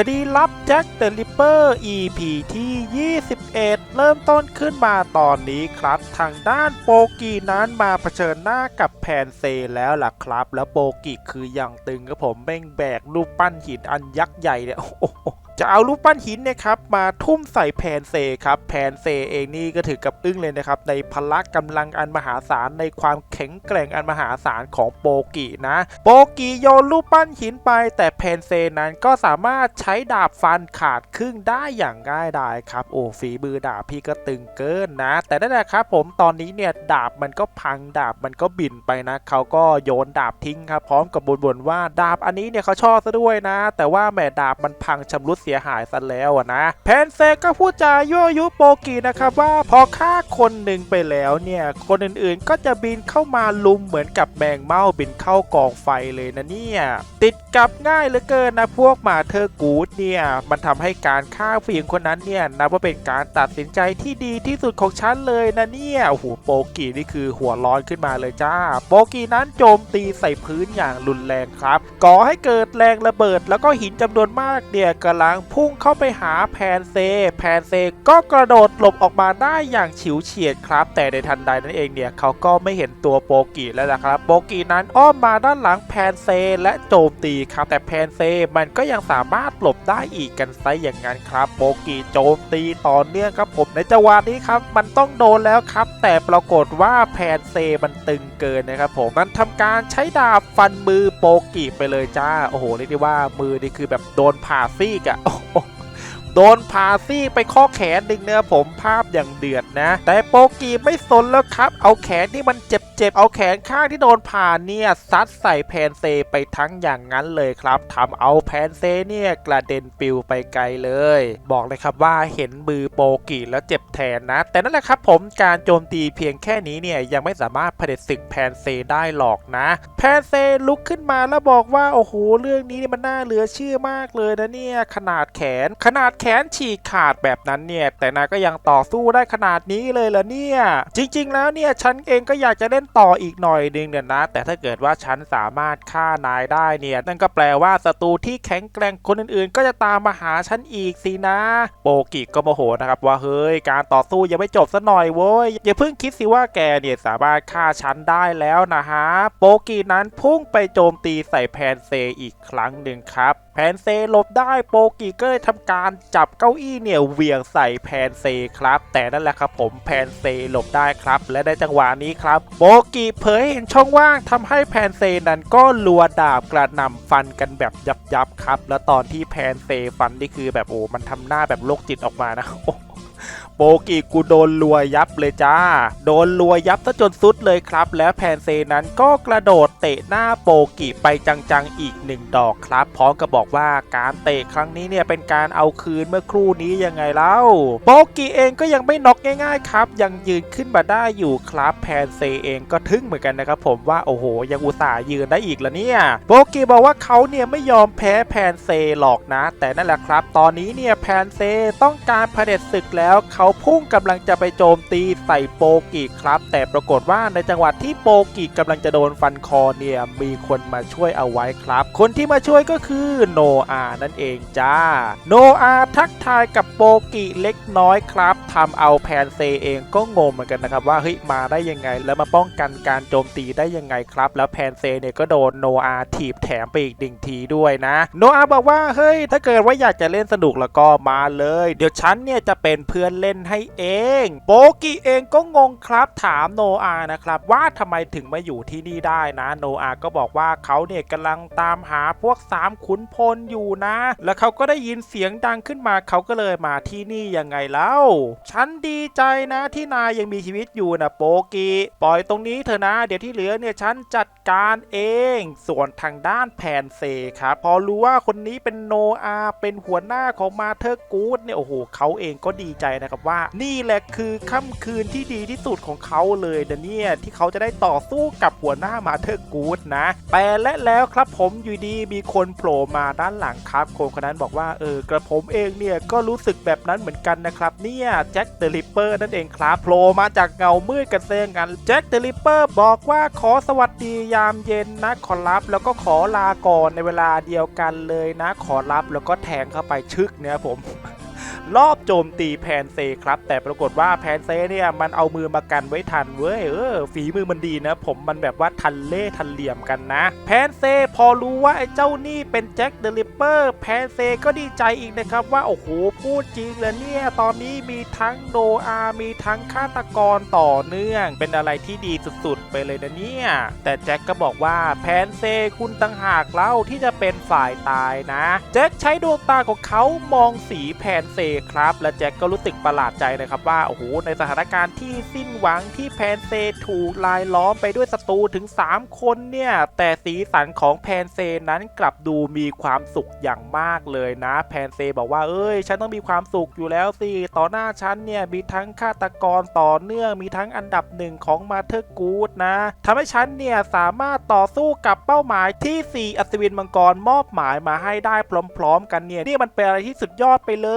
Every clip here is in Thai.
คดีลับแจ็คเดอะริปเปอร์ EP ที่ 21 เริ่มต้นขึ้นมาตอนนี้ครับ ทางด้านโปกีนั้นมาเผชิญหน้ากับแพนเซแล้วล่ะครับ แล้วโปกีคืออย่างตึงครับผมแม่งแบกรูปปั้นหินอันยักษ์ใหญ่เนี่ยโอ้โห จะเอารูปปั้นหินเนี่ยครับมาทุ่มใส่แพนเซครับแพนเซเองนี่ก็ถือกับอึ้งเลยนะครับในพละกำลังอันมหาศาลในความแข็งแกร่งอันมหาศาลของโปกินะ โปกิโยนรูปปั้นหินไป แต่แพนเซนั้นก็สามารถใช้ดาบฟันขาดครึ่งได้อย่างง่ายดายครับโอ้ฝีมือดาบพี่ก็ตึงเกินนะ แต่นั่นแหละครับผมตอนนี้เนี่ยดาบมันก็พังดาบมันก็บินไปนะเขาก็โยนดาบทิ้งครับพร้อมกับบ่นๆว่าดาบอันนี้เนี่ยเขาชอบซะด้วยนะ แต่ว่าแหมดาบมันพังชำรุดสียหายซะแล้วนะแพนเซก็พูดจายั่วยุโปกีนะครับว่าพอฆ่าคนหนึ่งไปแล้วเนี่ยคนอื่นๆก็จะบินเข้ามาลุมเหมือนกับแมงเม่าบินเข้ากองไฟเลยนะเนี่ยติดกับง่ายเหลือเกินนะพวกหมาเธอกูดเนี่ยมันทำให้การฆ่าผู้หญิงคนนั้นเนี่ยนับว่าเป็นการตัดสินใจที่ดีที่สุดของฉันเลยนะเนี่ยโอ้โหโปกีนี่คือหัวร้อนขึ้นมาเลยจ้า โปกีนั้นโจมตีใส่พื้นอย่างรุนแรงครับก่อให้เกิดแรงระเบิดแล้วก็หินจำนวนมากเนี่ยกำลังพุ่งเข้าไปหาแพนเซ แพนเซก็กระโดดหลบออกมาได้อย่างฉิวเฉียดครับ แต่ในทันใดนั้นเองเนี่ยเขาก็ไม่เห็นตัวโปกีแล้วนะครับ โปกีนั้นอ้อมมาด้านหลังแพนเซและโจมตีครับ แต่แพนเซมันก็ยังสามารถหลบได้อีกกันไซอย่างนั้นครับโปกีโจมตีต่อเนื่องครับผมในจังหวะนี้ครับ มันต้องโดนแล้วครับ แต่ปรากฏว่าแพนเซมันตึงเกินนะครับผมมันทำการใช้ดาบฟันมือโปกีไปเลยจ้าโอ้โหเรียกได้ว่ามือนี่คือแบบโดนผ่าซีกอะโอ้ โดนพาซี่ไปข้อแขนหนึ่งเนื้อผมภาพอย่างเดือดนะ แต่โปกีไม่สนแล้วครับ เอาแขนที่มันเจ็บๆ เอาแขนข้างที่โดนผ่าเนี่ยซัดใส่แพนเซไปทั้งอย่างนั้นเลยครับทำเอาแพนเซเนี่ยกระเด็นปิวไปไกลเลย บอกเลยครับว่าเห็นมือโปกีแล้วเจ็บแทนนะ แต่นั่นแหละครับผมการโจมตีเพียงแค่นี้เนี่ยยังไม่สามารถเผด็จศึกแพนเซได้หรอกนะ แพนเซลุกขึ้นมาแล้วบอกว่าโอ้โหเรื่องนี้มันน่าเหลือเชื่อมากเลยนะเนี่ยขนาดแขนขนาดแขขนฉีกขาดแบบนั้นเนี่ย แต่นายก็ยังต่อสู้ได้ขนาดนี้เลยเหรอเนี่ย จริง ๆ แล้วเนี่ยฉันเองก็อยากจะเล่นต่ออีกหน่อยนึงเนี่ยนะ แต่ถ้าเกิดว่าฉันสามารถฆ่านายได้เนี่ยนั่นก็แปลว่าศัตรูที่แข็งแกร่งคนอื่นๆ ก็จะตามมาหาฉันอีกสินะ โปกิก็โมโหนะครับว่าเฮ้ยการต่อสู้ยังไม่จบซะหน่อยโว้ยอย่าเพิ่งคิดสิว่าแกเนี่ยสามารถฆ่าฉันได้แล้วนะฮะโปกินั้นพุ่งไปโจมตีใส่แพนเซอีกครั้งหนึ่งครับ แพนเซหลบได้โปกิก็เลยทำการจับเก้าอี้เนี่ยเหวี่ยงใส่แพนเซครับ แต่นั่นแหละครับผมแพนเซหลบได้ครับ และในจังหวะนี้ครับ โปกิเผยเห็นช่องว่างทำให้แพนเซนั้นก็ลัวดาบกระหน่ำฟันกันแบบยับยับครับ แล้วตอนที่แพนเซฟันนี่คือแบบโอ้มันทำหน้าแบบโรคจิตออกมานะโอ้ โปกิกูโดนรัวยับเลยจ้า โดนรัวยับซะจนสุดเลยครับ แล้วแพนเซนั้นก็กระโดดเตะหน้าโปกิไปจังๆอีกหนึ่งดอกครับ พร้อมกับบอกว่าการเตะครั้งนี้เนี่ยเป็นการเอาคืนเมื่อครู่นี้ยังไงเล่าโปกิเองก็ยังไม่น็อกง่ายๆครับ ยังยืนขึ้นมาได้อยู่ครับ แพนเซเองก็ทึ่งเหมือนกันนะครับผมว่าโอ้โห ยังอุตส่าห์ยืนได้อีกแล้วเนี่ยโปกิบอกว่าเขาเนี่ยไม่ยอมแพ้แพนเซหรอกนะ แต่นั่นแหละครับ ตอนนี้เนี่ยแพนเซต้องการเผด็จศึกแล้วเขาาพุ่งกำลังจะไปโจมตีใส่โปกิครับ แต่ปรากฏว่าในจังหวะที่โปกิกำลังจะโดนฟันคอเนี่ยมีคนมาช่วยเอาไว้ครับ คนที่มาช่วยก็คือโนอานั่นเองจ้า โนอาทักทายกับโปกิเล็กน้อยครับทำเอาแพนเซเองก็งงเหมือนกันนะครับว่าเฮ้ยมาได้ยังไง แล้วมาป้องกันการโจมตีได้ยังไงครับ แล้วแพนเซเนี่ยก็โดนโนอาถีบแถมไปอีกหนึ่งทีด้วยนะโนอาบอกว่าเฮ้ยถ้าเกิดว่าอยากจะเล่นสนุกแล้วก็มาเลย เดี๋ยวฉันเนี่ยจะเป็นเพื่อนเล่นให้เองโปกิเองก็งงครับถามโนอานะครับว่าทำไมถึงมาอยู่ที่นี่ได้นะโนอาก็บอกว่าเขาเนี่ยกำลังตามหาพวกสามขุนพลอยู่นะ แล้วเขาก็ได้ยินเสียงดังขึ้นมาเขาก็เลยมาที่นี่ยังไงเล่า ฉันดีใจนะที่นายยังมีชีวิตอยู่นะโปกิปล่อยตรงนี้เถอะนะ เดี๋ยวที่เหลือเนี่ยฉันจัดการเอง ส่วนทางด้านแพนเซครับพอรู้ว่าคนนี้เป็นโนอาเป็นหัวหน้าของมาเธอร์กูดเนี่ยโอ้โหเขาเองก็ดีใจนะครับว่านี่แหละคือค่ำคืนที่ดีที่สุดของเขาเลยนะเนี่ยที่เขาจะได้ต่อสู้กับหัวหน้ามาเธอร์กูดนะแต่และแล้วครับผมอยู่ดีมีคนโผล่มาด้านหลังครับคนคนนั้นบอกว่าเออกระผมเองเนี่ยก็รู้สึกแบบนั้นเหมือนกันนะครับเนี่ยแจ็คเดอะริปเปอร์นั่นเองครับโผล่มาจากเงามืดกันเซงกันแจ็คเดอะริปเปอร์บอกว่าขอสวัสดียามเย็นนะขอรับแล้วก็ขอลาก่อนในเวลาเดียวกันเลยนะ ขอรับแล้วก็แทงเข้าไปชึกเนี่ยผม รอบโจมตีแพนเซครับ แต่ปรากฏว่าแพนเซเนี่ยมันเอามือมากันไว้ทันเว้ยเออฝีมือมันดีนะ ผมมันแบบว่าทันเล่ทันเหลี่ยมกันนะ แพนเซพอรู้ว่าไอ้เจ้านี่เป็นแจ็คเดอะริปเปอร์แพนเซก็ดีใจอีกนะครับว่าโอ้โหพูดจริงเลยเนี่ยตอนนี้มีทั้งโนอามีทั้งฆาตกรต่อเนื่อง เป็นอะไรที่ดีสุดๆ ไปเลยนะเนี่ย แต่แจ็คก็บอกว่าแพนเซคุณตั้งหากเล่าที่จะเป็นฝ่ายตายนะ แจ็คใช้ดวงตาของเขามองสีแพนเซครับ และแจ็คก็รู้สึกประหลาดใจนะครับว่าโอ้โหในสถานการณ์ที่สิ้นหวังที่แพนเซถูกลายล้อมไปด้วยศัตรูถึง 3 คนเนี่ย แต่สีสันของแพนเซนั้นกลับดูมีความสุขอย่างมากเลยนะ แพนเซบอกว่าเอ้ย ฉันต้องมีความสุขอยู่แล้วสิต่อหน้าฉันเนี่ยมีทั้งฆาตกรต่อเนื่องมีทั้งอันดับหนึ่งของมาเธอร์กูดนะทำให้ฉันเนี่ยสามารถต่อสู้กับเป้าหมายที่ 4 อัศวินมังกรมอบหมายมาให้ได้พร้อม ๆ กันเนี่ยนี่มันเป็นอะไรที่สุดยอดไปเล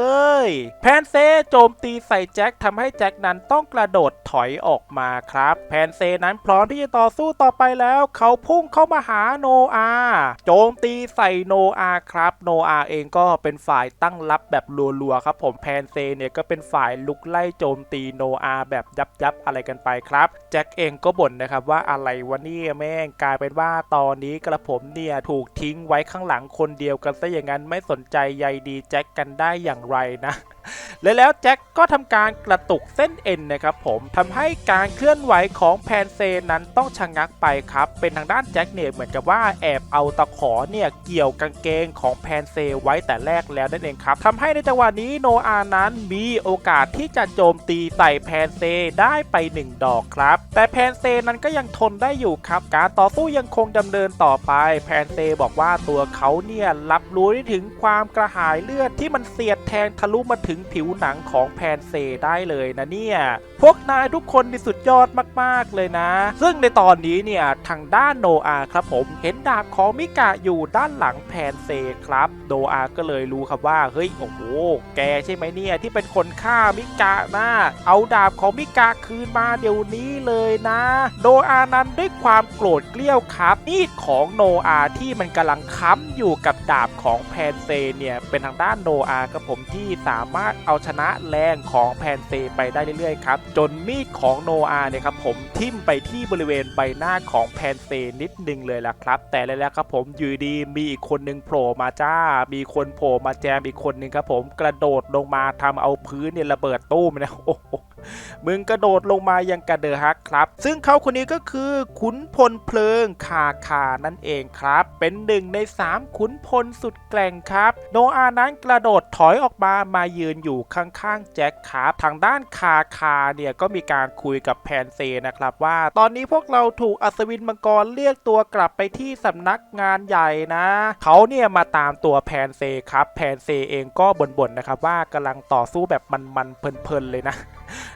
ยแพนเซโจมตีใส่แจ็คทำให้แจ็คนั้นต้องกระโดดถอยออกมาครับ แพนเซนั้นพร้อมที่จะต่อสู้ต่อไปแล้ว เขาพุ่งเข้ามาหาโนอาโจมตีใส่โนอาครับโนอาเองก็เป็นฝ่ายตั้งรับแบบรัวๆครับผมแพนเซเนี่ยก็เป็นฝ่ายลุกไล่โจมตีโนอาแบบยับๆอะไรกันไปครับแจ็คเองก็บ่นนะครับว่าอะไรวะเนี่ยแม่งกลายเป็นว่าตอนนี้กระผมเนี่ยถูกทิ้งไว้ข้างหลังคนเดียวกันซะอย่างนั้นไม่สนใจใยดีแจ็คกันได้อย่างไรนะ และแล้วแจ็คก็ทำการกระตุกเส้นเอ็นนะครับผมทำให้การเคลื่อนไหวของแพนเซนั้นต้องชะงักไปครับ เป็นทางด้านแจ็คเนี่ยเหมือนกับว่าแอบเอาตะขอเนี่ยเกี่ยวกางเกงของแพนเซไว้แต่แรกแล้วนั่นเองครับทำให้ในจังหวะนี้โนอานั้นมีโอกาสที่จะโจมตีใส่แพนเซได้ไป 1 ดอกครับ แต่แพนเซนั้นก็ยังทนได้อยู่ครับ การต่อสู้ยังคงดำเนินต่อไป แพนเซบอกว่าตัวเขาเนี่ยรับรู้ได้ถึงความกระหายเลือดที่มันเสียดแทงทะลุมาถึงผิวหนังของแพนเซได้เลยนะเนี่ย พวกนายทุกคนนี่สุดยอดมากๆเลยนะ ซึ่งในตอนนี้เนี่ยทางด้านโนอาครับผมเห็นดาบของมิกะอยู่ด้านหลังแพนเซครับโนอาก็เลยรู้ครับว่าเฮ้ยโอ้โหแกใช่ไหมเนี่ยที่เป็นคนฆ่ามิกะนะเอาดาบของมิกะคืนมาเดี๋ยวนี้เลยนะโนอานั้นด้วยความโกรธเกลี้ยวครับมีดของโนอาที่มันกำลังค้ำอยู่กับดาบของแพนเซเนี่ยเป็นทางด้านโนอาครับผมที่สามารถเอาชนะแรงของแพนเซไปได้เรื่อยๆครับ จนมีดของโนอาเนี่ยครับผมทิ่มไปที่บริเวณใบหน้าของแพนเซนิดนึงเลยละครับ แต่แล้วครับผมอยู่ดีมีอีกคนนึงโผล่มาจ้า มีคนโผล่มาแจมอีกคนนึงครับผมกระโดดลงมาทำเอาพื้นเนี่ยระเบิดตู้มนะโอ้โห มึงกระโดดลงมายังกระเดอฮักครับ ซึ่งเขาคนนี้ก็คือขุนพลเพลิงคาคานั่นเองครับ เป็นหนึ่งใน 3 ขุนพลสุดแกร่งครับ โนอานั้นกระโดดถอยออกมามายืนอยู่ข้างๆแจ็คครับทางด้านคาคาเนี่ยก็มีการคุยกับแพนเซนะครับว่า ตอนนี้พวกเราถูกอัศวินมังกรเรียกตัวกลับไปที่สำนักงานใหญ่นะ เขาเนี่ยมาตามตัวแพนเซครับแพนเซเองก็บ่นๆนะครับว่ากำลังต่อสู้แบบมันๆเพลินๆเลยนะ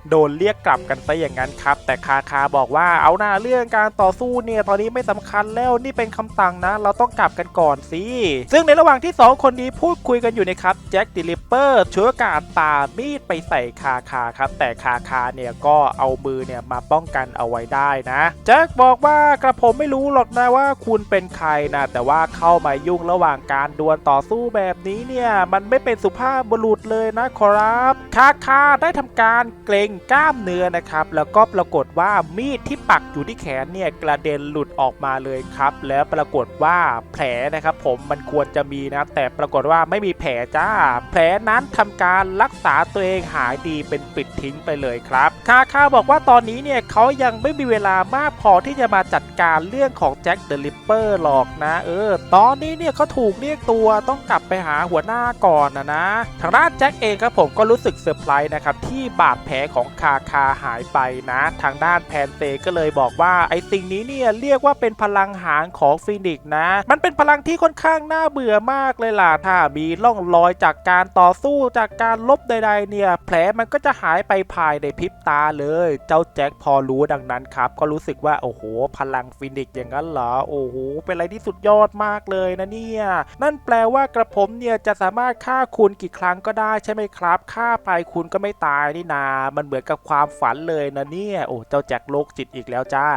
โดนเรียกกลับกันไปอย่างนั้นครับ แต่คาคาบอกว่าเอาหน้าเรื่องการต่อสู้เนี่ยตอนนี้ไม่สำคัญแล้วนี่เป็นคำสั่งนะ เราต้องกลับกันก่อนสิซึ่งในระหว่างที่ 2 คนนี้พูดคุยกันอยู่นะครับแจ็คดิลิปเปอร์ช่วยการตามีดไปใส่คาคาครับ แต่คาคาเนี่ยก็เอามือเนี่ยมาป้องกันเอาไว้ได้นะแจ็คบอกว่ากระผมไม่รู้หรอกนะว่าคุณเป็นใครนะแต่ว่าเข้ามายุ่งระหว่างการดวลต่อสู้แบบนี้เนี่ยมันไม่เป็นสุภาพบุรุษเลยนะขอรับคาคาได้ทำการเกรงกล้ามเนื้อนะครับ แล้วก็ปรากฏว่ามีดที่ปักอยู่ที่แขนเนี่ยกระเด็นหลุดออกมาเลยครับ แล้วปรากฏว่าแผลนะครับผมมันควรจะมีนะแต่ปรากฏว่าไม่มีแผลจ้า แผลนั้นทำการรักษาตัวเองหายดีเป็นปิดทิ้งไปเลยครับคาคาบอกว่าตอนนี้เนี่ยเขายังไม่มีเวลามากพอที่จะมาจัดการเรื่องของแจ็คเดอะลิปเปอร์หรอกนะ เออ ตอนนี้เนี่ยเขาถูกเรียกตัวต้องกลับไปหาหัวหน้าก่อนนะนะทางด้านแจ็คเองครับผมก็รู้สึกเซอร์ไพรส์นะครับที่บาดแผลของของคาคาหายไปนะ ทางด้านแพนเซก็เลยบอกว่าไอ้สิ่งนี้เนี่ยเรียกว่าเป็นพลังหางของฟินิกซ์นะ มันเป็นพลังที่ค่อนข้างน่าเบื่อมากเลยล่ะถ้ามีร่องรอยจากการต่อสู้จากการลบใด ๆ เนี่ย แผลมันก็จะหายไปภายในพริบตาเลย เจ้าแจ็คพอรู้ดังนั้นครับ ก็รู้สึกว่าโอ้โห พลังฟินิกซ์อย่างนั้นเหรอโอ้โหเป็นอะไรที่สุดยอดมากเลยนะเนี่ยนั่นแปลว่ากระผมเนี่ยจะสามารถฆ่าคุณกี่ครั้งก็ได้ใช่ไหมครับฆ่าไปคุณก็ไม่ตายนี่นามันเหมือนกับความฝันเลยนะเนี่ยโอ้เจ้าแจ็คโลกจิตอีกแล้วจ้า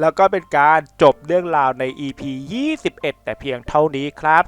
แล้วก็เป็นการจบเรื่องราวใน EP 21 แต่เพียงเท่านี้ครับ